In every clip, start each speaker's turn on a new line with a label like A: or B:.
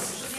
A: Yes.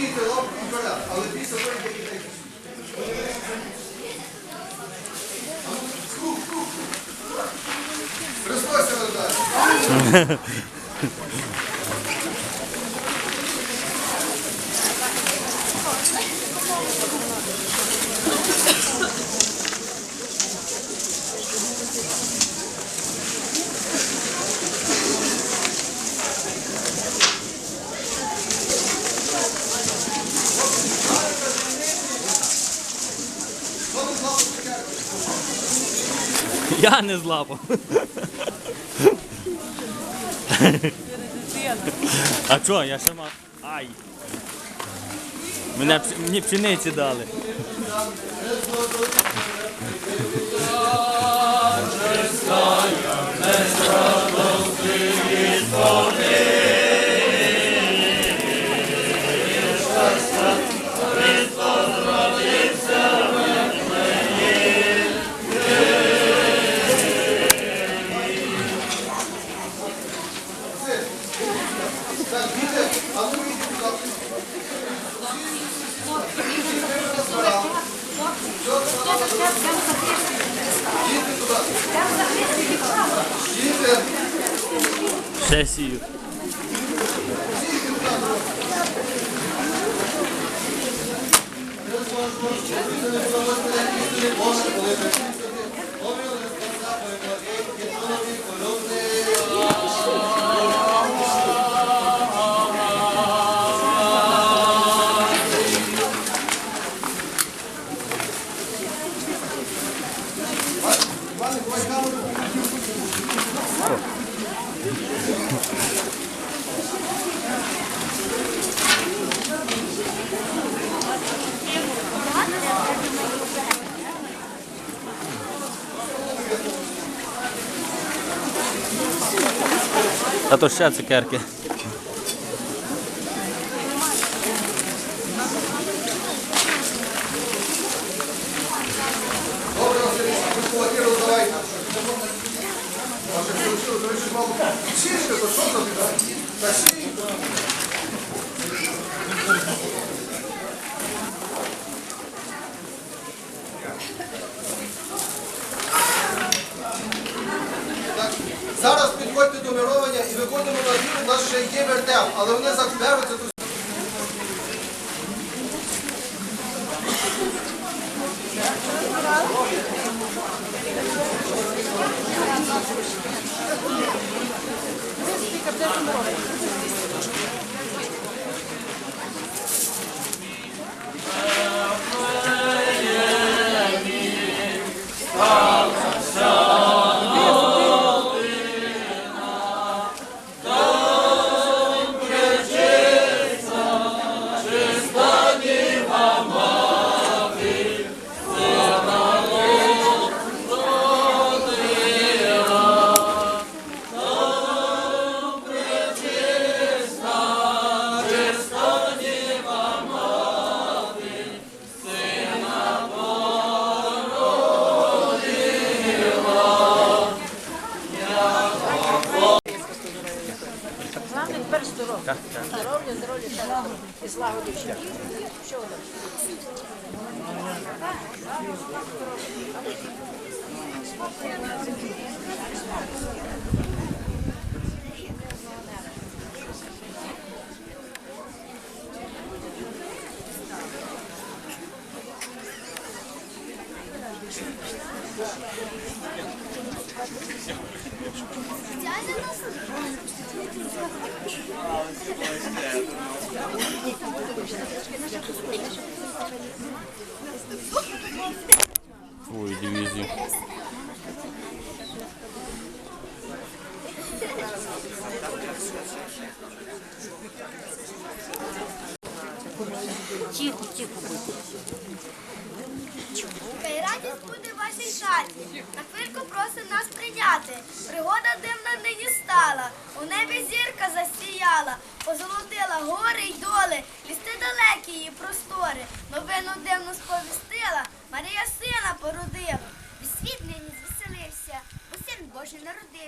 A: сіяти лапку і поля, але після того йде дітей. Христос далі. не
B: злапав. А чого, я сама... Ай! Мене мені пшениці дали.
A: Несправедливість Desce. А
B: то ще
A: цикерки. злагодив. Що
C: воно? Дядя нас
B: Ой, дивізію.
D: Тихо, тихо.
C: Хай радість буде вашій хаті. На хвильку просить нас прийняти. Пригода дивна нині стала. У небі зірка засіяла,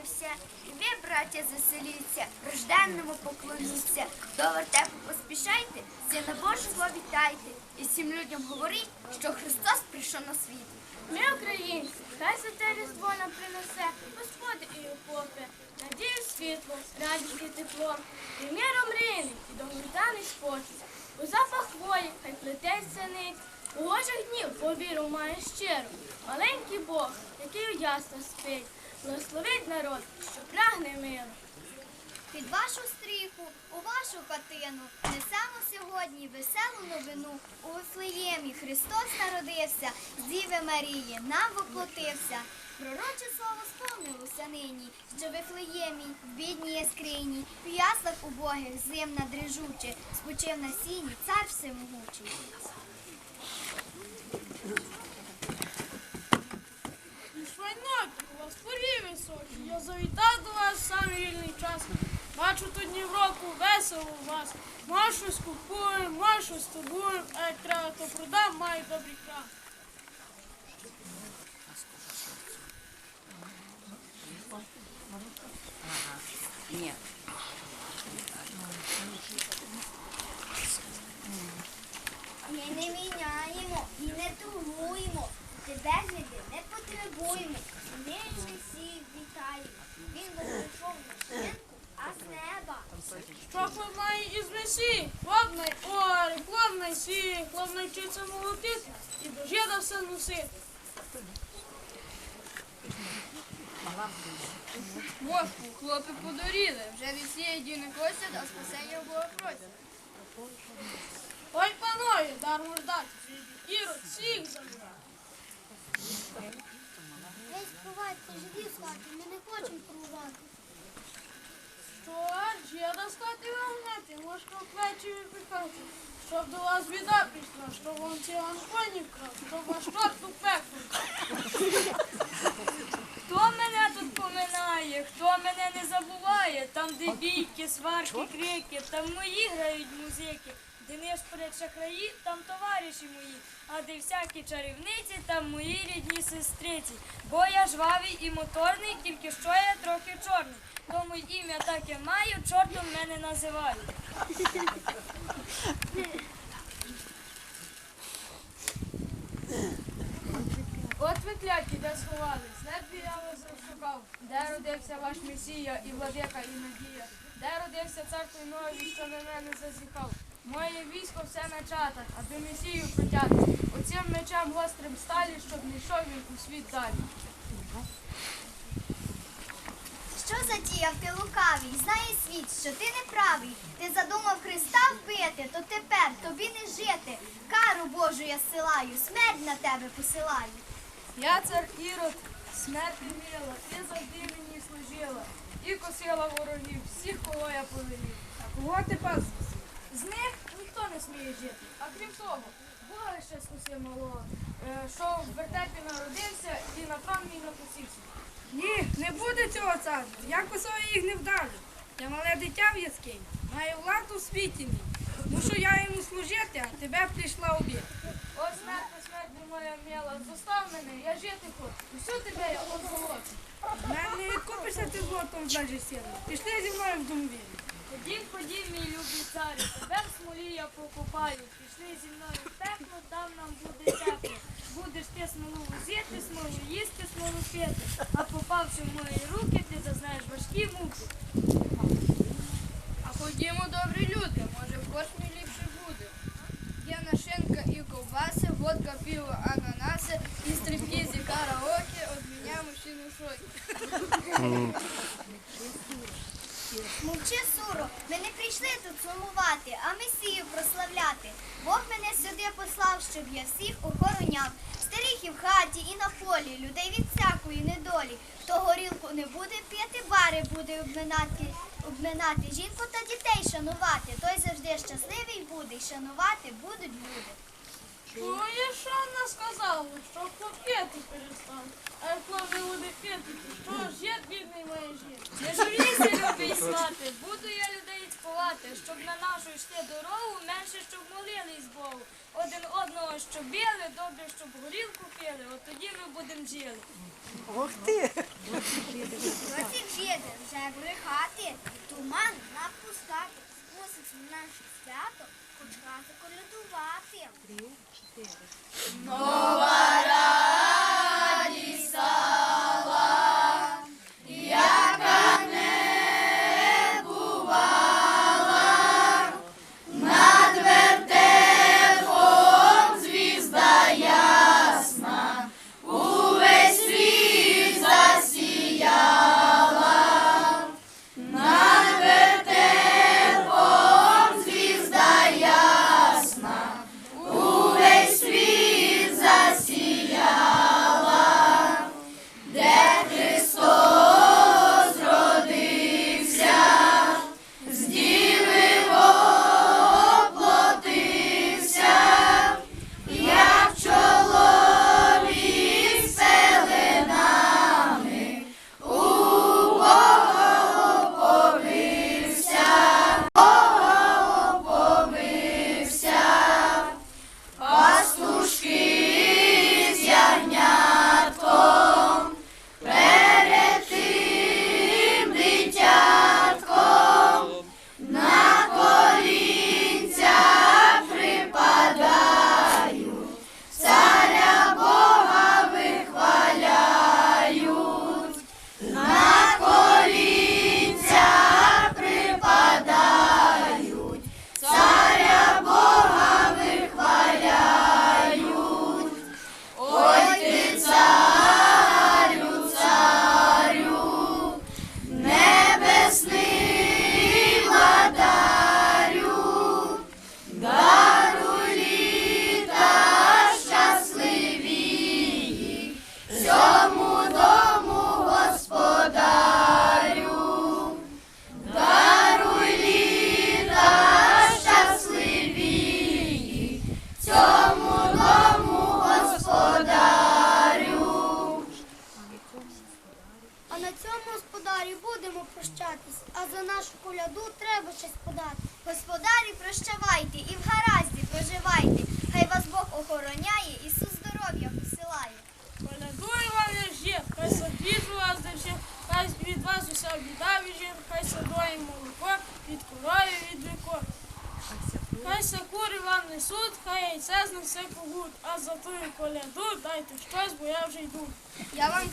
C: народився. Ви, браття, звеселіться, рожденному поклоніться. До вертепу поспішайте, сина Божого вітайте. І всім людям говоріть, що Христос прийшов на світ.
E: Ми українці, хай святе різдво нам принесе, Господи і попи, надію світло, радість і тепло, і миром ринить, і довгожданий спочить. У запах хвої, хай плететься нить, у ложах днів повіру має щиро. Маленький Бог, який у ясно спить, благословить народ, що прагне миру.
C: Під вашу стріху, у вашу хатину несемо сьогодні веселу новину. У Вифлеємі Христос народився, з Діви Марії нам воплотився. Пророче слово сповнилося нині, що Вифлеємі, в бідній яскрині, в яслах убогих зим надрижуче, спочив на сіні цар всемогучий.
E: Швайнок, у вас порі високі. Я завітав до вас в самий вільний час. Бачу тут днів року весело у вас. Може щось купуємо, може щось тобуємо, а як треба, то продам, маю добрий крах.
D: Ні.
C: Ми не міняємо і не торгуємо. Тебе жити не потребуємо. Ми. Він свинку, а з неба.
E: Що хлоп має із месії? Хлоп най оре, хлоп най сіє, хлоп молотити і до жида все носити.
F: Вовку, хлопці подоріли, вже від цієї діни косять, а спасення Бога просять.
E: Ой, панове, дармо ждати. Ірод всіх забрав.
C: Гей, співайте, живі з хати, ми не хочемо порувати.
E: Що, жида з хати вигнати, ложка в плечі випікати. Щоб до вас біда прийшла, щоб вам ці ганконі вкрав, щоб ваш чорт у пекло.
F: Хто мене тут поминає, хто мене не забуває, там де бійки, сварки, крики, там мої грають музики. Де не шахраї, там товариші мої, а де всякі чарівниці, там мої рідні сестриці. Бо я жвавий і моторний, тільки що я трохи чорний. Тому ім'я таке маю, чортом мене називають.
E: От ви кляті, де сховались, ледве я вас розшукав. Де родився ваш Месія і владика, і надія? Де родився цар той новий, що на мене зазіхав? Моє військо все на чатах, аби Месію протяти. Оцим мечем гострим сталі, щоб не йшов він у світ далі.
C: Що затіяв ти лукавий? Знає світ, що ти неправий. Ти задумав Христа вбити, то тепер тобі не жити. Кару Божу я силаю, смерть на тебе посилаю.
E: Я цар Ірод, смерть мила, ти завжди мені служила. І косила ворогів, всіх, кого я повелів. А кого ти пас? З них ніхто не сміє жити. А крім того, Бога ще скуси малого, е, що в вертепі народився і на трон мій напосівся.
G: Ні, не буде цього царства. Я косою їх не вдалю. Я мале дитя в яскині, маю владу в світі мій. Мушу я йому служити, а тебе прийшла обід.
E: О, смерть, смерть моя мила, зостав мене, я жити хочу. Усю тебе я озолочу.
G: Мене не відкупишся ти злотом в межі сили. Пішли зі мною в домові.
F: Ходім, ходім, мій любий царю, тебе в смолі я покупаю. Пішли зі мною в тепло, там нам буде тепло. Будеш ти смолу возити, смолу їсти, смолу пити. А попавши в мої руки, ти зазнаєш важкі муки.
G: А ходімо, добрі люди, може в кошмі ліпше буде. Є нашинка і ковбаси, водка, пиво, ананаси, і стрибки зі
H: караоке, від мене мужчину шокі. Сумувати, а Месію прославляти. Бог мене сюди послав, щоб я всіх охороняв. Старих і в хаті, і на полі, людей від всякої недолі. Хто горілку не буде п'яти, бари буде обминати, обминати. Жінку та дітей шанувати. Той завжди щасливий буде, і шанувати будуть люди.
I: Чуєш, що вона сказала? Що хлоп'яти перестав. А як хлопці буде п'яти, що ж я бідний має жити?
F: Не журіться, любий свати, буду я людей цькувати, щоб на нашу йшли дорогу, менше щоб молились Богу. Один одного щоб били, добре, щоб горілку пили, от тоді ми будемо жили.
C: Ух ти!
H: Досі жити, вже брехати, туман напускати, спуститься на наше свято, почати колядувати. А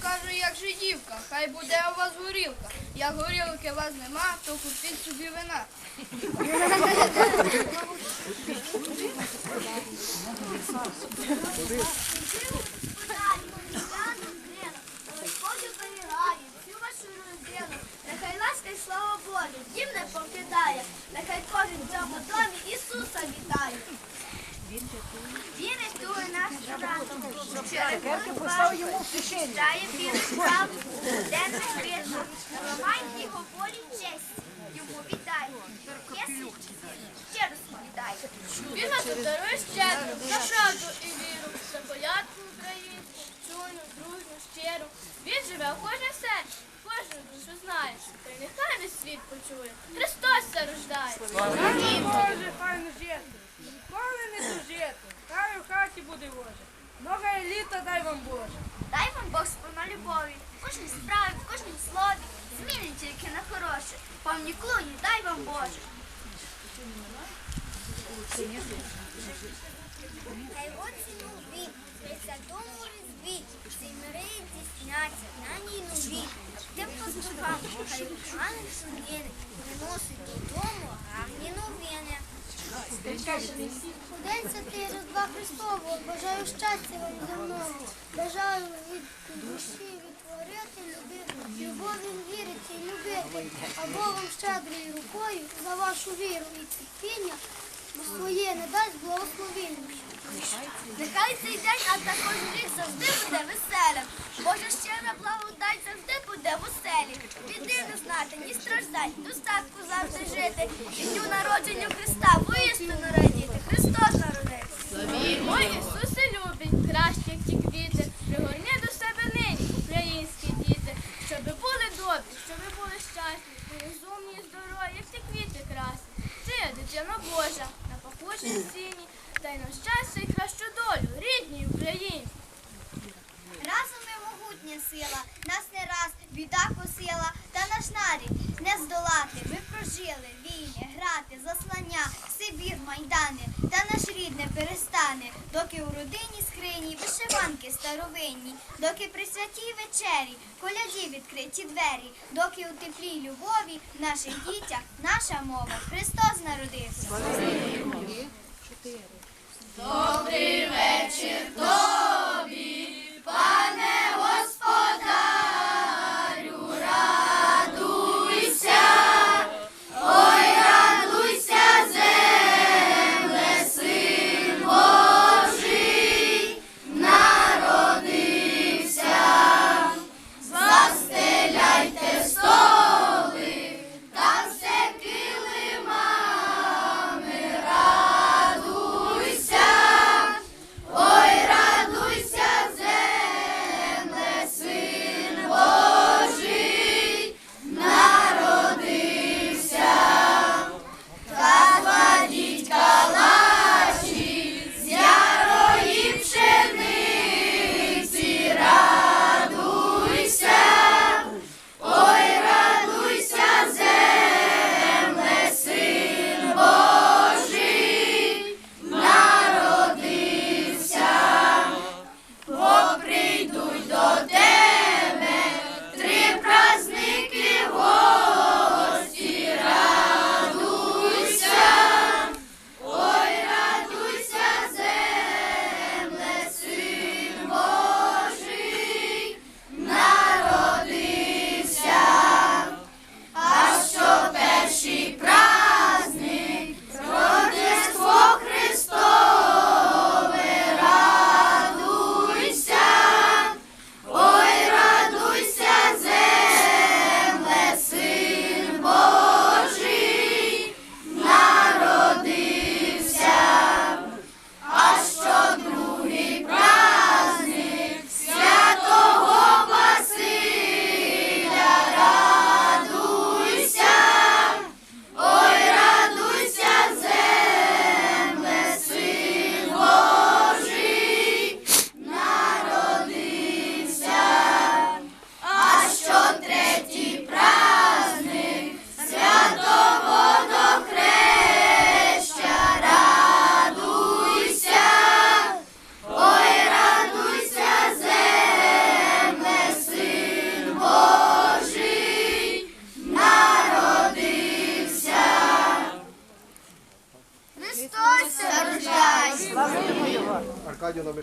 G: кажу, як жидівка, хай буде у вас горілка. Як горілки у вас нема, то купіть собі вина.
H: Нехай ласка й слава Божа, дім не покидає. Нехай кожен в цьому домі Ісуса вітає. Вірить ту нашу разом.
C: Цукерки постав йому в кишеню.
H: Дає віру правду, де не честь. Йому віддай.
I: Дарує щедро, за правду і віру, за порядку українську, чуйну, дружну, щиру. Він живе у кожній серці, кожну душу знає, та й нехай весь світ почує. Христос се рождає.
G: Дай Боже, файно жити. Ніколи не дожити. Хай у хаті буде Боже. Нове літо дай вам Боже.
H: Дай вам Бог сповна любові, в кожній справі, в кожній слові, зміни тільки на хороше, повні клуні, дай вам Боже. Хай вік, при святому різдві, всі мири здійсняться на ній нові. Тим пастухам, хай ангел судини, приносить додому гарні новини. У День святий Різдва Христового. Бажаю щастя вам земного, бажаю від душі, відтворити любити, любові вірити і любити, а Богом щедрою рукою за вашу віру і терпіння своє не дасть благословіння. Нехай цей день, а також рік завжди буде веселим. Боже щира благодать завжди буде в оселі. Біди не знати, ні страждань, достатку завжди жити. І дню народження Христа воістину радіти. Христос народився.
J: Ой, Ісусе любить, краще, як ті квіти, пригорни до себе нині, українські діти, щоби були добрі, щоби були щасливі, розумні і здорові, як ті квіти красні. Ти, дитина Божа, на пахучій дай нам щастя
H: доки при святій вечері коляді відкриті двері, доки у теплій любові в наших дітях наша мова Христос народився. Там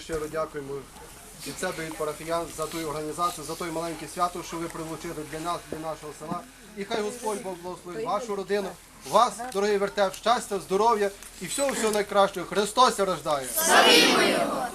A: щиро дякуємо від себе від парафіян за ту організацію, за той маленьке свято, що ви прилучили для нас, для нашого села. І хай Господь Бог благословить вашу родину, вас, дорогий вертеп, щастя, здоров'я і всього всього найкращого. Христос рождає.
H: Славімо його!